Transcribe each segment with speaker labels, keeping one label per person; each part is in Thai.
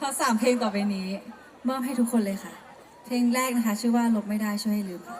Speaker 1: ทั้งสามเพลงต่อไปนี้ มอบให้ทุกคนเลยค่ะ เพลงแรกนะคะ ชื่อว่าลบไม่ได้ช่วยให้ลืมค่ะ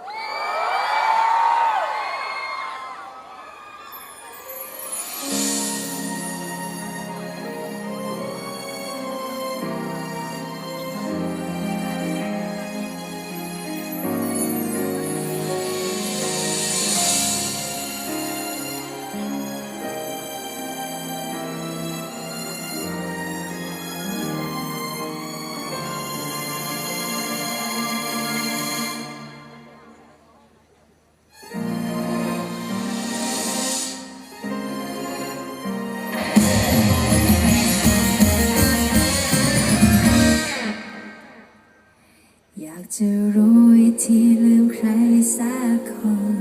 Speaker 1: จะรู้วิธีลืมใครสักคน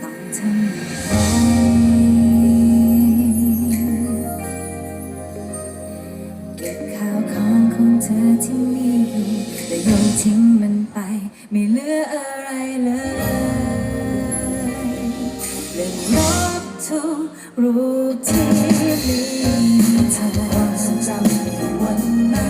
Speaker 1: ต้องทำอย่ไรเก็บข้าวของของเธอที่มีอยู่ แต่โยนทิ้งมันไป ไม่เหลืออะไรเลยเลืลบทุกรูปที่มีเธอความทรงจำในวันนั้น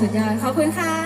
Speaker 1: สุดยอดขอบคุณค่ะ